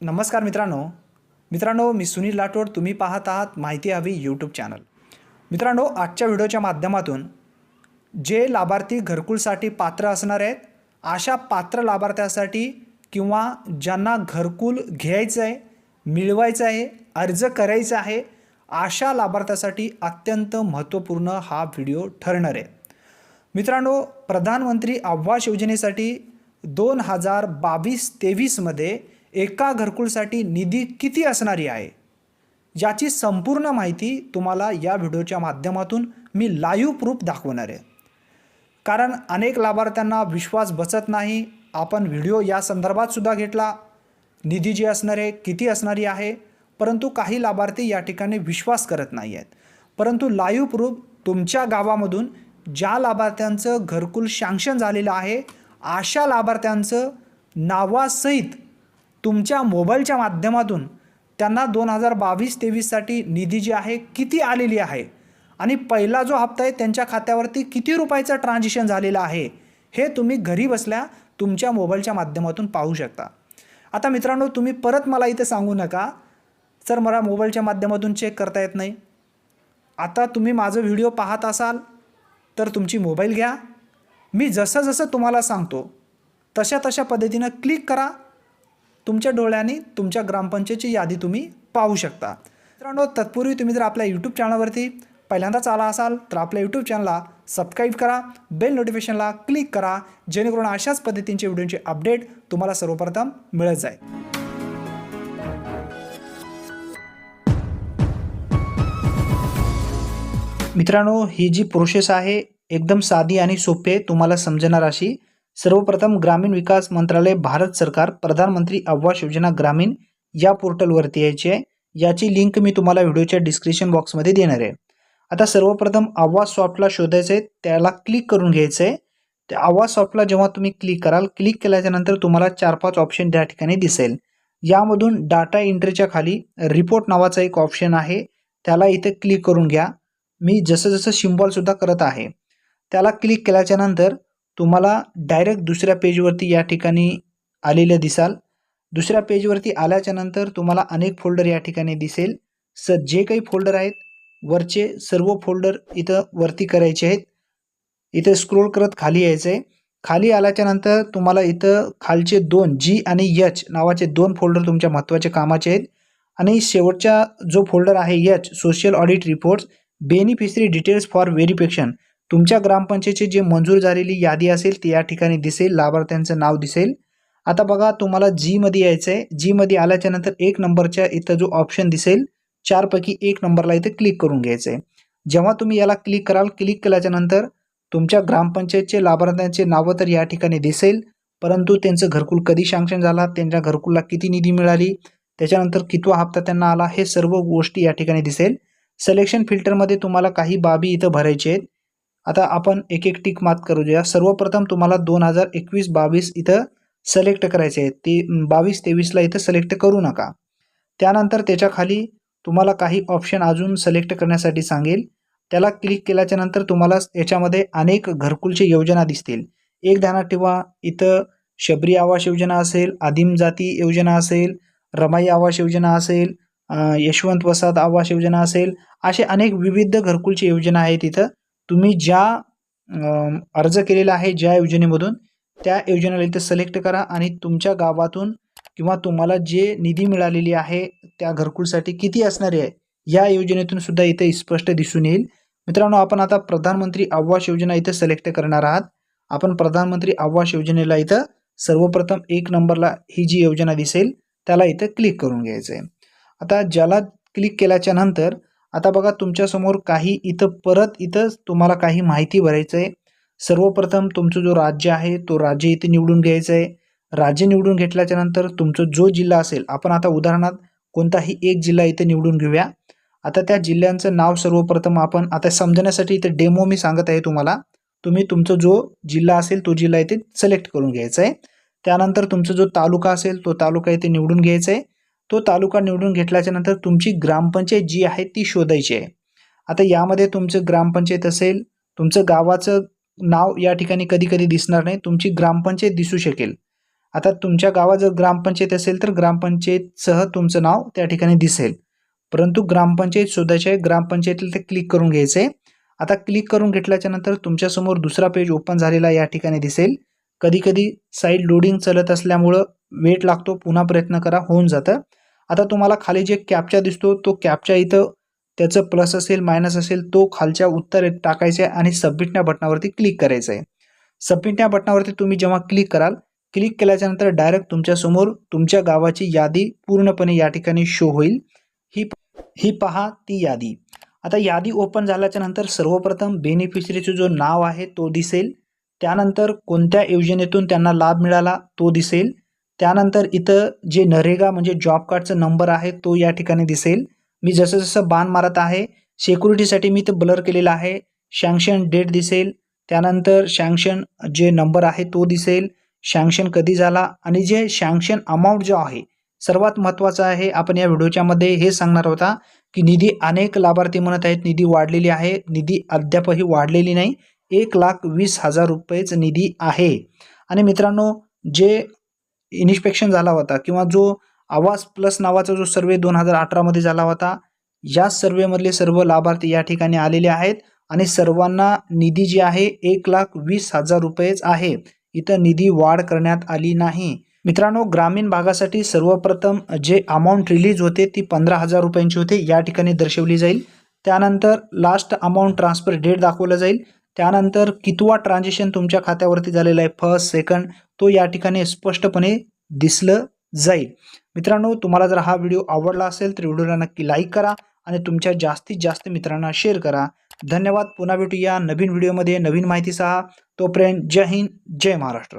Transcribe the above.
नमस्कार मित्रांनो. मित्रांनो मी सुनील लाटोड तुम्ही पाहत आहात माहिती हवी यूट्यूब चॅनल मित्रांनो आजच्या व्हिडिओच्या माध्यमातून जे लाभार्थी घरकुलसाठी पात्र असणार आहेत अशा पात्र लाभार्थ्यासाठी किंवा ज्यांना घरकुल घ्यायचं आहे मिळवायचं आहे अर्ज करायचा आहे अशा लाभार्थ्यासाठी अत्यंत महत्त्वपूर्ण हा व्हिडिओ ठरणार आहे. मित्रांनो प्रधानमंत्री आवास योजनेसाठी दोन हजार बावीस तेवीसमध्ये एका घरकुलसाठी निधी किती असणारी आहे? याची संपूर्ण माहिती तुम्हाला या व्हिडिओच्या माध्यमातून मी लाईव्ह प्रूफ दाखवणार आहे. कारण अनेक लाभार्थ्यांना विश्वास बसत नाही. आपण व्हिडिओ या संदर्भात सुद्धा घेतला. निधी जी असणार आहे किती असणारी आहे? परंतु काही लाभार्थी या ठिकाणी विश्वास करत नाही आहेत परंतु लाईव्ह प्रूफ तुमच्या गावामधून ज्या लाभार्थ्यांचं घरकुल सँक्शन झालेलं आहे अशा लाभार्थ्यांचं नावासहित तुमच्या मोबाईलच्या माध्यमातून त्यांना दोन हजार बावीस तेवीससाठी निधी जी आहे किती आलेली आहे? आणि पहिला जो हप्ता आहे त्यांच्या खात्यावरती किती रुपयाचं ट्रान्झॅक्शन झालेलं आहे? हे तुम्ही घरी बसल्या तुमच्या मोबाईलच्या माध्यमातून पाहू शकता. आता मित्रांनो तुम्ही परत मला इथे सांगू नका. सर मला मोबाईलच्या माध्यमातून चेक करता येत नाही. आता तुम्ही माझं व्हिडिओ पाहत असाल तर तुमची मोबाईल घ्या. मी जसं जसं तुम्हाला सांगतो तशा तशा पद्धतीनं क्लिक करा. तुमच्या डोळ्याने तुमच्या ग्रामपंचायतची यादी तुम्ही पाहू शकता. मित्रांनो तत्पूर्वी तुम्ही जर आपल्या यूट्यूब चॅनलवरती पहिल्यांदाच आला असाल तर आपल्या यूट्यूब चॅनलला सबस्क्राईब करा बेल नोटिफिकेशनला क्लिक करा जेणेकरून अशाच पद्धतींचे व्हिडिओचे अपडेट तुम्हाला सर्वप्रथम मिळत जाईल. मित्रांनो ही जी प्रोसेस आहे एकदम साधी आणि सोपी आहे तुम्हाला समजणार अशी सर्वप्रथम ग्रामीण विकास मंत्रालय भारत सरकार प्रधानमंत्री आवास योजना ग्रामीण या पोर्टलवरती यायची आहे. याची लिंक मी तुम्हाला व्हिडिओच्या डिस्क्रिप्शन बॉक्समध्ये देणार आहे. आता सर्वप्रथम आवाज सॉफ्टला शोधायचं आहे त्याला क्लिक करून घ्यायचं आहे. त्या आवाज सॉफ्टला जेव्हा तुम्ही क्लिक कराल क्लिक केल्याच्यानंतर तुम्हाला चार पाच ऑप्शन त्या ठिकाणी दिसेल. यामधून डाटा एंट्रीच्या खाली रिपोर्ट नावाचा एक ऑप्शन आहे त्याला इथे क्लिक करून घ्या. मी जसं जसं सिम्बॉलसुद्धा करत आहे त्याला क्लिक केल्याच्यानंतर तुम्हाला डायरेक्ट दुसऱ्या पेजवरती या ठिकाणी आलेलं दिसाल. दुसऱ्या पेजवरती आल्याच्यानंतर तुम्हाला अनेक फोल्डर या ठिकाणी दिसेल. स जे काही फोल्डर आहेत वरचे सर्व फोल्डर इथं वरती करायचे आहेत. इथं स्क्रोल करत खाली यायचं आहे खाली आल्याच्यानंतर तुम्हाला इथं खालचे दोन जी आणि यच नावाचे दोन फोल्डर तुमच्या महत्त्वाचे कामाचे आहेत. आणि शेवटचा जो फोल्डर आहे H social audit reports beneficiary details for verification तुमच्या ग्रामपंचायतीची जी मंजूर झालेली यादी असेल ती या ठिकाणी दिसेल लाभार्थ्यांचं नाव दिसेल. आता बघा तुम्हाला जीमध्ये यायचं आहे जीमध्ये आल्याच्यानंतर एक नंबरच्या इथं जो ऑप्शन दिसेल चारपैकी एक नंबरला इथे क्लिक करून घ्यायचं आहे जेव्हा तुम्ही याला क्लिक कराल क्लिक केल्याच्यानंतर तुमच्या ग्रामपंचायतचे लाभार्थ्यांचे नावं तर या ठिकाणी दिसेल. परंतु त्यांचं घरकुल कधी सँक्शन झाला त्यांच्या घरकुलला किती निधी मिळाली त्याच्यानंतर कितवा हप्ता त्यांना आला हे सर्व गोष्टी या ठिकाणी दिसेल. सिलेक्शन फिल्टरमध्ये तुम्हाला काही बाबी इथं भरायचे आहेत. आता आपण एक एक टिक मात करू द्या सर्वप्रथम तुम्हाला दोन हजार एकवीस बावीस इथं सिलेक्ट करायचे आहेत. ते बावीस तेवीसला इथं सिलेक्ट करू नका. त्यानंतर त्याच्याखाली तुम्हाला काही ऑप्शन अजून सिलेक्ट करण्यासाठी सांगेल. त्याला क्लिक केल्याच्यानंतर तुम्हाला याच्यामध्ये अनेक घरकुलचे योजना दिसतील. एक ध्यानात ठेवा इथं शबरी आवास योजना असेल आदिम जाती योजना असेल रमाई आवास योजना असेल यशवंत वसाहत आवास योजना असेल असे अनेक विविध घरकुलची योजना आहेत इथं. तुम्ही ज्या अर्ज केलेला आहे ज्या योजनेमधून त्या योजनेला इथं सिलेक्ट करा आणि तुमच्या गावातून किंवा तुम्हाला जे निधी मिळालेली आहे त्या घरकुलसाठी किती असणारी आहे या योजनेतून सुद्धा इथे स्पष्ट दिसून येईल. मित्रांनो आपण आता प्रधानमंत्री आवास योजना इथं सिलेक्ट करणार आहात. आपण प्रधानमंत्री आवास योजनेला इथं सर्वप्रथम एक नंबरला ही जी योजना दिसेल त्याला इथं क्लिक करून घ्यायचं आहे आता ज्याला क्लिक केल्याच्यानंतर आता बघा तुमच्यासमोर काही इथं परत इथं तुम्हाला काही माहिती भरायचं आहे सर्वप्रथम तुमचं जो राज्य आहे तो राज्य इथे निवडून घ्यायचं आहे राज्य निवडून घेतल्याच्या नंतर तुमचं जो जिल्हा असेल आपण आता उदाहरणार्थ कोणताही एक जिल्हा इथे निवडून घेऊया. आता त्या जिल्ह्यांचं नाव सर्वप्रथम आपण आता समजण्यासाठी इथे डेमो मी सांगत आहे तुम्हाला. तुम्ही तुमचं जो जिल्हा असेल तो जिल्हा इथे सिलेक्ट करून घ्यायचा आहे त्यानंतर तुमचा जो तालुका असेल तो तालुका इथे निवडून घ्यायचा आहे तो तालुका निवडून घेतल्याच्या नंतर तुमची ग्रामपंचायत जी आहे ती शोधायची आहे. आता यामध्ये तुमचं ग्रामपंचायत असेल तुमचं गावाचं नाव या ठिकाणी कधी कधी दिसणार नाही तुमची ग्रामपंचायत दिसू शकेल. आता तुमच्या गावात जर ग्रामपंचायत असेल तर ग्रामपंचायतसह तुमचं नाव त्या ठिकाणी दिसेल. परंतु ग्रामपंचायत शोधायचे आहे ग्रामपंचायतीला ते क्लिक करून घ्यायचं आहे आता क्लिक करून घेतल्याच्या नंतर तुमच्यासमोर दुसरा पेज ओपन झालेला या ठिकाणी दिसेल. कधीकधी साईड लोडिंग चालत असल्यामुळं वेट लागतो पुन्हा प्रयत्न करा होऊन जातं. आता तुम्हाला खाली जे कॅपचा दिसतो तो कॅपच्या इथं त्याचं प्लस असेल मायनस असेल तो खालच्या उत्तर टाकायचा आहे आणि सबमिटण्या बटनावरती क्लिक करायचं आहे. सबमिटण्या बटनावरती तुम्ही जेव्हा क्लिक कराल क्लिक केल्याच्यानंतर डायरेक्ट तुमच्यासमोर तुमच्या गावाची यादी पूर्णपणे या ठिकाणी शो होईल. ही ही पहा ती यादी. आता यादी ओपन झाल्याच्यानंतर सर्वप्रथम बेनिफिशरीचं जो नाव आहे तो दिसेल. त्यानंतर कोणत्या योजनेतून त्यांना लाभ मिळाला तो दिसेल. त्यानंतर इथं जे नरेगा म्हणजे जॉब कार्डचा नंबर आहे तो या ठिकाणी दिसेल. मी जसं जसं बाण मारत आहे सिक्युरिटीसाठी मी इथं ब्लर केलेलं आहे. शँक्शन डेट दिसेल. त्यानंतर शँक्शन जे नंबर आहे तो दिसेल. शँक्शन कधी झाला आणि जे शँक्शन अमाऊंट जो आहे सर्वात महत्त्वाचं आहे आपण या व्हिडिओच्यामध्ये हे सांगणार होता की निधी अनेक लाभार्थी म्हणत आहेत निधी वाढलेली आहे. निधी अद्यापही वाढलेली नाही. एक लाख वीस हजार रुपयेच निधी आहे. आणि मित्रांनो जे इन्स्पेक्शन झाला होता किंवा जो आवाज प्लस नावाचा जो सर्वे दोन हजार अठरामध्ये झाला होता या सर्वेमधले सर्व लाभार्थी या ठिकाणी आलेले आहेत आणि सर्वांना निधी जी आहे एक लाख वीस हजार रुपयेच आहे. इथं निधी वाढ करण्यात आली नाही. मित्रांनो ग्रामीण भागासाठी सर्वप्रथम जे अमाऊंट रिलीज होते ती पंधरा हजार रुपयांची होते या ठिकाणी दर्शवली जाईल. त्यानंतर लास्ट अमाऊंट ट्रान्सफर डेट दाखवलं जाईल. त्यानंतर कितवा ट्रान्झॅक्शन तुमच्या खात्यावरती झालेला आहे? फर्स्ट सेकंड तो या ठिकाणी स्पष्टपणे दिसलं जाईल. मित्रांनो तुम्हाला जर हा व्हिडिओ आवडला असेल तर व्हिडिओला नक्की लाईक करा आणि तुमच्या जास्तीत जास्त मित्रांना शेअर करा. धन्यवाद. पुन्हा भेटूया नवीन व्हिडिओमध्ये नवीन माहितीसह तोपर्यंत जय हिंद जय महाराष्ट्र.